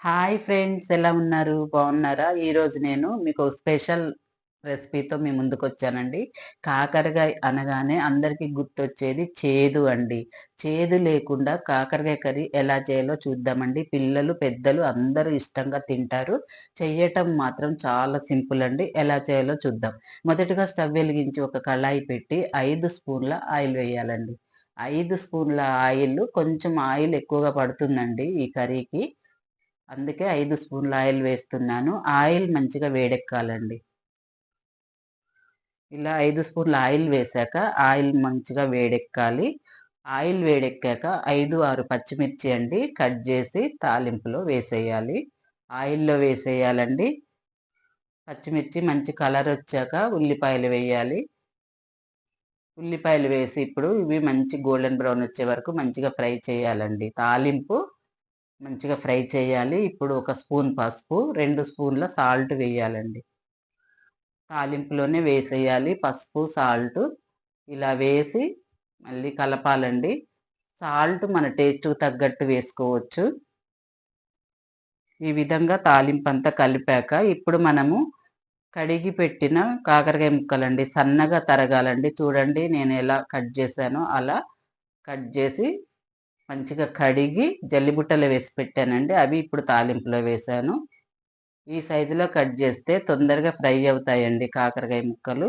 Hi friends ఎలా ఉన్నారు? బాగున్నారా? ఈరోజు నేను మీకు స్పెషల్ రెసిపీతో మీ ముందుకు వచ్చానండి. కాకరకాయ అనగానే అందరికీ గుర్తొచ్చేది చేదు అండి. చేదు లేకుండా కాకరకాయ కర్రీ ఎలా చేయాలో చూద్దామండి. పిల్లలు పెద్దలు అందరూ ఇష్టంగా తింటారు. చెయ్యటం మాత్రం చాలా సింపుల్ అండి. ఎలా చేయాలో చూద్దాం. మొదటగా స్టవ్ వెలిగించి ఒక కళాయి పెట్టి ఐదు స్పూన్ల ఆయిల్ వేయాలండి. ఐదు స్పూన్ల ఆయిల్ కొంచెం ఆయిల్ ఎక్కువగా పడుతుందండి ఈ కర్రీకి. అందుకే ఐదు స్పూన్ల ఆయిల్ వేస్తున్నాను. ఆయిల్ మంచిగా వేడెక్కాలండి. ఇలా ఐదు స్పూన్ల ఆయిల్ వేసాక ఆయిల్ మంచిగా వేడెక్కాలి. ఆయిల్ వేడెక్కాక ఐదు ఆరు పచ్చిమిర్చి అండి కట్ చేసి తాలింపులో వేసేయాలి. ఆయిల్లో వేసేయాలండి. పచ్చిమిర్చి మంచి కలర్ వచ్చాక ఉల్లిపాయలు వేయాలి. ఉల్లిపాయలు వేసి ఇప్పుడు ఇవి మంచి గోల్డెన్ బ్రౌన్ వచ్చే వరకు మంచిగా ఫ్రై చేయాలండి. తాలింపు మంచిగా ఫ్రై చేయాలి. ఇప్పుడు ఒక స్పూన్ పసుపు రెండు స్పూన్ల సాల్ట్ వేయాలండి. తాలింపులోనే వేసేయాలి. పసుపు సాల్ట్ ఇలా వేసి మళ్ళీ కలపాలండి. సాల్ట్ మన టేస్ట్కు తగ్గట్టు వేసుకోవచ్చు. ఈ విధంగా తాలింపు అంతా కలిపాక ఇప్పుడు మనము కడిగి పెట్టిన కాకరకాయ ముక్కలండి. సన్నగా తరగాలండి. చూడండి నేను ఎలా కట్ చేశానో అలా కట్ చేసి మంచిగా కడిగి జల్లిబుట్టలో వేసి పెట్టానండి. అవి ఇప్పుడు తాలింపులో వేసాను ఈ సైజులో కట్ చేస్తే తొందరగా ఫ్రై అవుతాయండి కాకరకాయ ముక్కలు.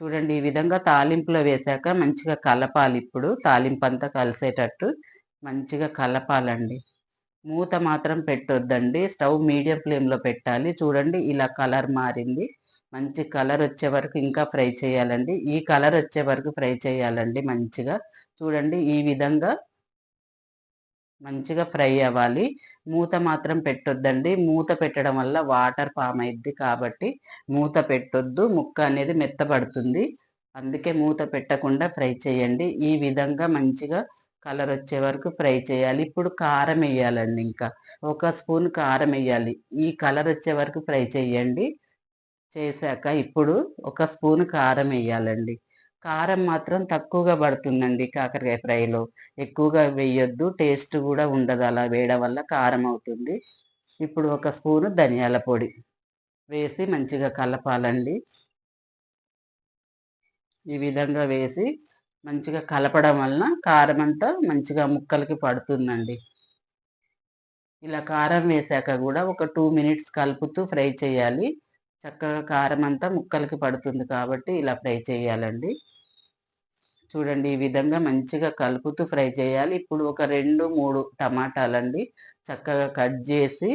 చూడండి ఈ విధంగా తాలింపులో వేశాక మంచిగా కలపాలి ఇప్పుడు. తాలింపు అంతా కలిసేటట్టు మంచిగా కలపాలండి. మూత మాత్రం పెట్టొద్దండి. స్టవ్ మీడియం ఫ్లేమ్లో పెట్టాలి. చూడండి ఇలా కలర్ మారింది. మంచి కలర్ వచ్చే వరకు ఇంకా ఫ్రై చేయాలండి. ఈ కలర్ వచ్చే వరకు ఫ్రై చేయాలండి మంచిగా. చూడండి ఈ విధంగా మంచిగా ఫ్రై అవ్వాలి. మూత మాత్రం పెట్టొద్దండి. మూత పెట్టడం వల్ల వాటర్ ఫామ్ అయిద్ది కాబట్టి మూత పెట్టొద్దు. ముక్క అనేది మెత్తబడుతుంది. అందుకే మూత పెట్టకుండా ఫ్రై చేయండి. ఈ విధంగా మంచిగా కలర్ వచ్చే వరకు ఫ్రై చేయాలి. ఇప్పుడు కారం వేయాలండి ఇంకా. ఒక స్పూన్ కారం వేయాలి. ఈ కలర్ వచ్చే వరకు ఫ్రై చేయండి. చేశాక ఇప్పుడు ఒక స్పూన్ కారం వేయాలండి. కారం మాత్రం తక్కువగా పడుతుందండి కాకరకాయ ఫ్రైలో. ఎక్కువగా వేయొద్దు టేస్ట్ కూడా ఉండదు అలా వేయడం వల్ల కారం అవుతుంది. ఇప్పుడు ఒక స్పూను ధనియాల పొడి వేసి మంచిగా కలపాలండి. ఈ విధంగా వేసి మంచిగా కలపడం వలన కారం అంతా మంచిగా ముక్కలకి పడుతుందండి. ఇలా కారం వేసాక కూడా ఒక టూ మినిట్స్ కలుపుతూ ఫ్రై చేయాలి. చక్కగా కారం అంతా ముక్కలకి పడుతుంది కాబట్టి ఇలా ఫ్రై చేయాలండి. చూడండి ఈ విధంగా మంచిగా కలుపుతూ ఫ్రై చేయాలి. ఇప్పుడు ఒక రెండు మూడు టమాటాలండి చక్కగా కట్ చేసి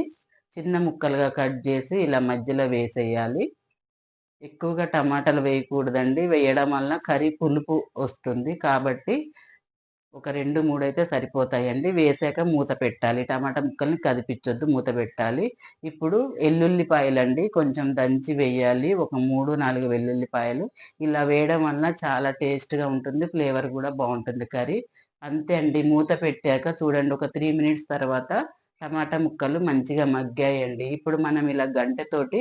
చిన్న ముక్కలుగా కట్ చేసి ఇలా మధ్యలో వేసేయాలి. ఎక్కువగా టమాటాలు వేయకూడదండి. వేయడం వల్ల కర్రీ పులుపు వస్తుంది కాబట్టి ఒక రెండు మూడు అయితే సరిపోతాయండి. వేసాక మూత పెట్టాలి. టమాటా ముక్కల్ని కదిపించొద్దు మూత పెట్టాలి. ఇప్పుడు ఎల్లుల్లిపాయలండి కొంచెం దంచి వేయాలి. ఒక మూడు నాలుగు వెల్లుల్లిపాయలు. ఇలా వేయడం వల్ల చాలా టేస్ట్గా ఉంటుంది. ఫ్లేవర్ కూడా బాగుంటుంది కర్రీ. అంతే అండి. మూత పెట్టాక చూడండి. ఒక త్రీ మినిట్స్ తర్వాత టమాటా ముక్కలు మంచిగా మగ్గాయండి. ఇప్పుడు మనం ఇలా గంటెతోటి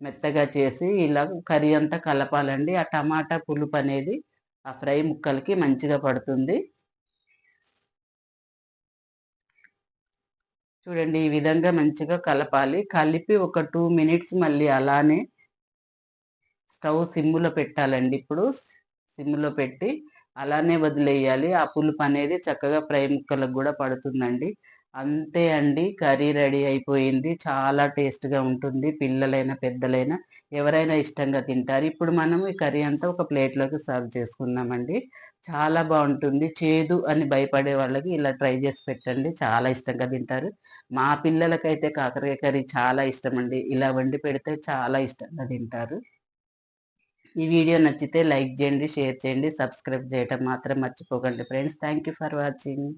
మెత్తగా చేసి ఇలా కర్రీ అంతా కలపాలండి. ఆ టమాటా పులుపు అనేది ఆ ఫ్రై ముక్కలకి మంచిగా పడుతుంది. చూడండి ఈ విధంగా మంచిగా కలపాలి. కలిపి ఒక టూ మినిట్స్ మళ్ళీ అలానే స్టవ్ సిమ్ములో పెట్టాలండి ఇప్పుడు. సిమ్లో పెట్టి అలానే వదిలేయాలి. ఆ పులుపు అనేది చక్కగా ఫ్రై ముక్కలకు కూడా పడుతుందండి. అంతే అండి. కర్రీ రెడీ అయిపోయింది. చాలా టేస్ట్గా ఉంటుంది. పిల్లలైనా పెద్దలైనా ఎవరైనా ఇష్టంగా తింటారు. ఇప్పుడు మనం ఈ కర్రీ అంతా ఒక ప్లేట్లోకి సర్వ్ చేసుకుందామండి. చాలా బాగుంటుంది. చేదు అని భయపడే వాళ్ళకి ఇలా ట్రై చేసి పెట్టండి. చాలా ఇష్టంగా తింటారు. మా పిల్లలకైతే కాకరకాయ కర్రీ చాలా ఇష్టం అండి. ఇలా వండి పెడితే చాలా ఇష్టంగా తింటారు. ఈ వీడియో నచ్చితే లైక్ చేయండి షేర్ చేయండి సబ్స్క్రైబ్ చేయటం మాత్రం మర్చిపోకండి ఫ్రెండ్స్. Thank for watching.